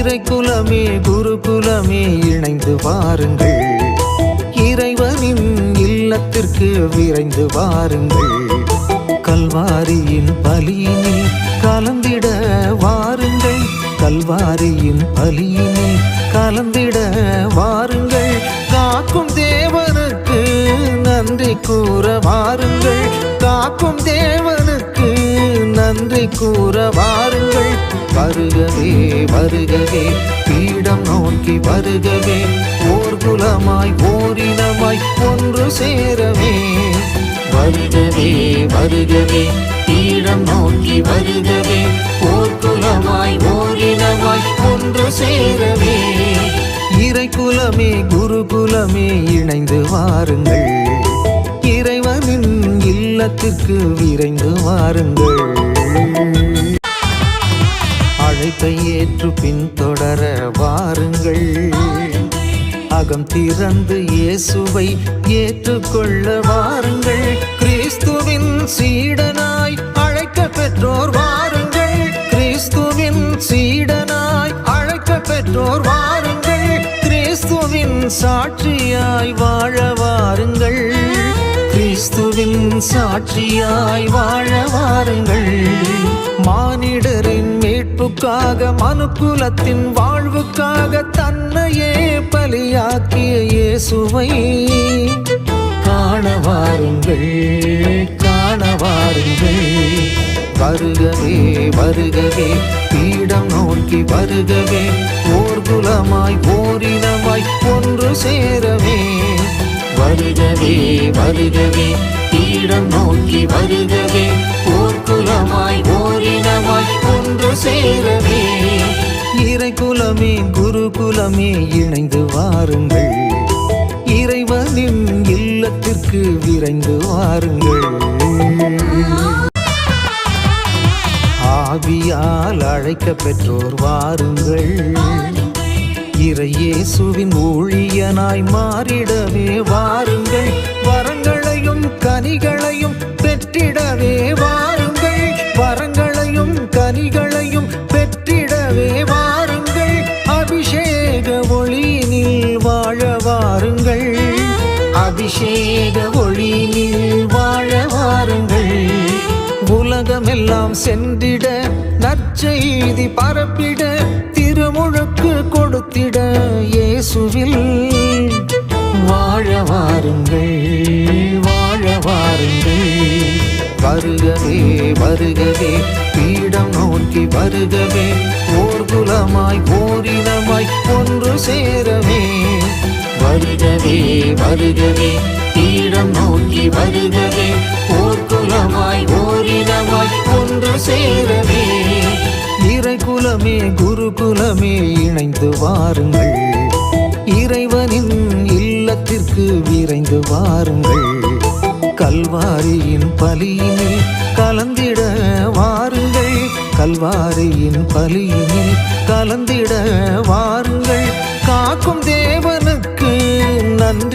இறை குலமே குரு குலமே இணைந்து வாருங்கள். இறைவனின் இல்லத்திற்கு விரைந்து வாருங்கள். கல்வாரியின் பலியினில் கலந்திட வாருங்கள். கல்வாரியின் பலியினில் கலந்திட வாருங்கள். காக்கும் தேவனுக்கு நன்றி கூற வாருங்கள். காக்கும் தேவ கூற வாருங்கள். வருகவே வருகவே பீடம் நோக்கி வருகவே ஓர் குலமாய் ஓரினமாய் ஒன்று சேரவே. வருகவே வருகவே பீடம் நோக்கி வருகவே ஓர் குலமாய் ஓரினமாய் ஒன்று சேரவே. இறை குலமே குருகுலமே இணைந்து வாருங்கள். இறைவனின் இல்லத்திற்கு விரைந்து வாருங்கள். அகம் திறந்து இயேசுவை ஏற்றுக்கொள்ள வாருங்கள். கிறிஸ்துவின் சீடனாய் அழைக்க பெற்றோர் வாருங்கள். கிறிஸ்துவின் சீடனாய் அழைக்க பெற்றோர் வாருங்கள். கிறிஸ்துவின் சாட்சியாய் வாழ வாருங்கள். கிறிஸ்துவின் சாட்சியாய் வாழ வாருங்கள். மானிடரின் மீட்புக்காக மனுக்குலத்தின் வாழ்வுக்காக தன்னையே பலியாக்கிய இயேசுவை காண வாருங்கள் காண வாருங்கள் வருகவே வருகவே பீடம் நோக்கி வருகவே ஓர் குலமாய் ஓரினமாய் ஒன்று சேரவே. வருகவே வருகவே பீடம் நோக்கி வருகவே ஓர் குலமாய் சேரவே. இறை குலமே குரு குலமே இணைந்து வாருங்கள். இறைவனின் இல்லத்திற்கு விரைந்து வாருங்கள். ஆவியால் அழைக்க பெற்றோர் வாருங்கள். இறையேசுவின் ஊழியனாய் மாறிடவே வாருங்கள். வரங்களையும் கனிகளையும் பெற்றிடவே வாருங்கள் அபிஷேக ஒளியில் வாழ வாருங்கள். உலகமெல்லாம் சென்றிட நற்செய்தி பரப்பிட திருமுழுக்கு கொடுத்திட இயேசுவில். வாழ வாருங்கள் வாழ வாருங்கள். வருகவே வருகவே பீடம் நோக்கி வருகவே ஓர் குலமாய் ஓரினமாய் ஒன்று சேரவே. வருகவே வருகவே. தீரம் நோக்கி வருகவே. போர்க்குலமாய் குலமாய் ஓரினமாய் ஒன்று சேரவே. இறை குலமே குரு குலமே இணைந்து வாருங்கள். இறைவனின் இல்லத்திற்கு விரைந்து வாருங்கள். கல்வாரியின் பலியினில் கலந்திட வாருங்கள். கல்வாரியின் பலியினில் கலந்திட வாருங்கள்.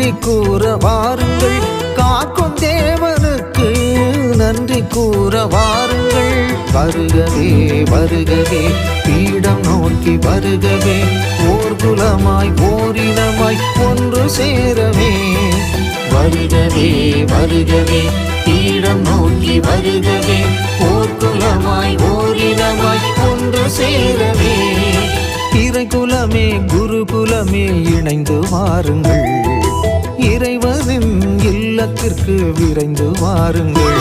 நன்றி கூற வாருங்கள். காக்கும் தேவனுக்கு நன்றி கூற வாருங்கள். வருகவே வருகவே பீடம் நோக்கி வருகவே ஓர் குலமாய் ஓரினமாய் ஒன்று சேரவே. வருகவே வருகவே பீடம் நோக்கி வருகவே ஓர் குலமாய் ஓரினமாய் ஒன்று சேரவே. இறை குலமே குரு குலமே இணைந்து வாருங்கள். இடத்திற்கு விரைந்து வாருங்கள்.